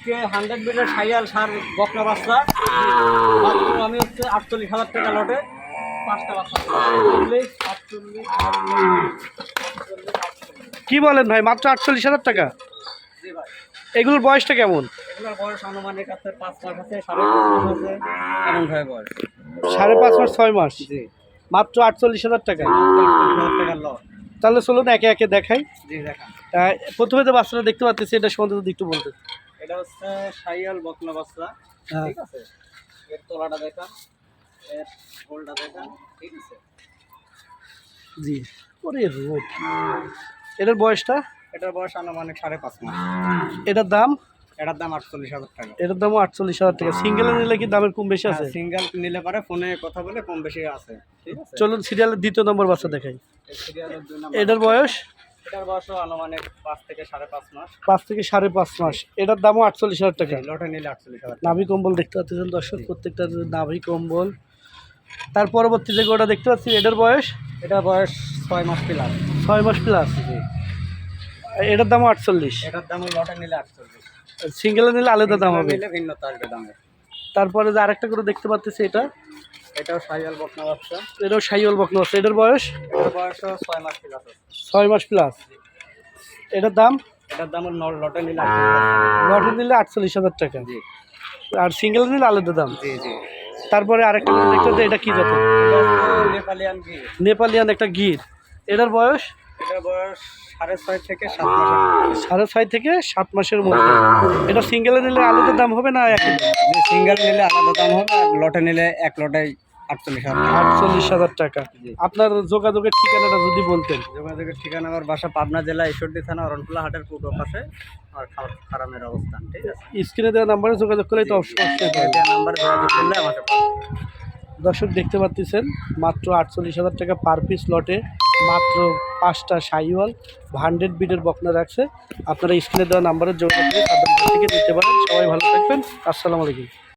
আজকে hundred metre সাইয়াল সার বকনা বাচ্চা। আমি হচ্ছে আটচল্লিশ হাজার টাকা লটে পাঁচটা বাচ্চা। আটচল্লিশ আটচল্লিশ কি বলেন ভাই মাত্র আটচল্লিশ হাজার টাকা? এগুলোর বয়সটা কেমন? এগুলোর বয়স আনুমানিক আছে পাঁচ মাস আছে সাড়ে পাঁচ মাস আছে এমন ভাই বয়স। সাড়ে পাঁচ মাস ছয় মাস? জি। মাত্র আটচল্লিশ হাজার টাকা? তাহলে চলুন একে একে দেখাই। প্রথমে তো বাচ্চাটা দেখতে পাচ্ছি এটা সম্বন্ধে একটু বলতে এটা হচ্ছে সাইয়াল বকনা বাচ্চা হ্যাঁ। ঠিক আছে? এর তোলাটা দেখান এর গোলটা দেখান ঠিক আছে? জি। ওরে রোদ। এটার বয়সটা? এটার বয়স আনুমানিক সাড়ে পাঁচ মাস। এটার দাম? এটার দাম আটচল্লিশ হাজার টাকা। এটার দামও আটচল্লিশ হাজার টাকা। সিঙ্গেলে নিলে কি দামের কম বেশি আছে? সিঙ্গেল নিলে পারে ফোনে কথা বলে কম বেশি আছে চলুন সিরিয়ালের দ্বিতীয় নম্বর বাচ্চা দেখাই। এটার বয়স? এটার বয়সও আনুমানিক পাঁচ থেকে সাড়ে পাঁচ মাস। পাঁচ থেকে সাড়ে পাঁচ মাস। এটার দামও আটচল্লিশ হাজার টাকা। লটে নিলে আটচল্লিশ হাজার। নাভি কম্বল দেখতে পাচ্ছেন দর্শক প্রত্যেকটা নাভি কম্বল। তার পরবর্তী যে গোটা দেখতে পাচ্ছি এটার বয়স? এটার বয়স ছয় মাস প্লাস ছয় মাস প্লাস এটার দামও আটচল্লিশ। এটার দাম লটে নিলে আটচল্লিশ। সিঙ্গেলে নিলে আলাদা দাম হবে। ভিন্নতা আসবে দামে। তারপরে যে আরেকটা করে দেখতে পাচ্ছি এটা। এটাও সাইয়াল বকনা বাচ্চা। এটাও সাইওয়াল বকনা আছে এটার বয়স? বয়সও ছয় মাস প্লাস ছয় মাস প্লাস এটার দাম? এটার দাম লটে নিলে লটে নিলে আটচল্লিশ হাজার টাকা। জি। আর সিঙ্গেল নিলে আলাদা দাম? জি জি। তারপরে আরেকটা দেখতে এটা কি হচ্ছে নেপালিয়ান নেপালিয়ান একটা গির। এটার বয়স? বয়স সাড়ে ছয় থেকে সাত মাস সাড়ে ছয় থেকে সাত মাসের মধ্যে। এটা সিঙ্গেলে নিলে আলাদা দাম হবে না একই সিঙ্গেল নিলে আলাদা দাম হবে আর লটে নিলে এক লটে আটচল্লিশ হাজার টাকা। আটচল্লিশ হাজার টাকা। আপনার যোগাযোগের ঠিকানাটা যদি বলতেন। যোগাযোগের ঠিকানা আমার বাসা পাবনা জেলা ঈশ্বরদী থানা অরণকুলা হাটের পূর্ব পাশে। আর ফার্মের অবস্থান ঠিক আছে? স্ক্রিনে দেওয়া নাম্বারে যোগাযোগ করলেই তো। এটা যোগাযোগ করলে আমাকে দর্শক দেখতে পাচ্ছেন মাত্র আটচল্লিশ হাজার টাকা পার পিস লটে মাত্র পাঁচটা সাইওয়াল হান্ড্রেড বিডের বকনা রাখছে। আপনারা স্ক্রিনে দেওয়া নাম্বারের জন্য থেকে পারেন। সবাই ভালো থাকবেন। আসসালামু আলাইকুম।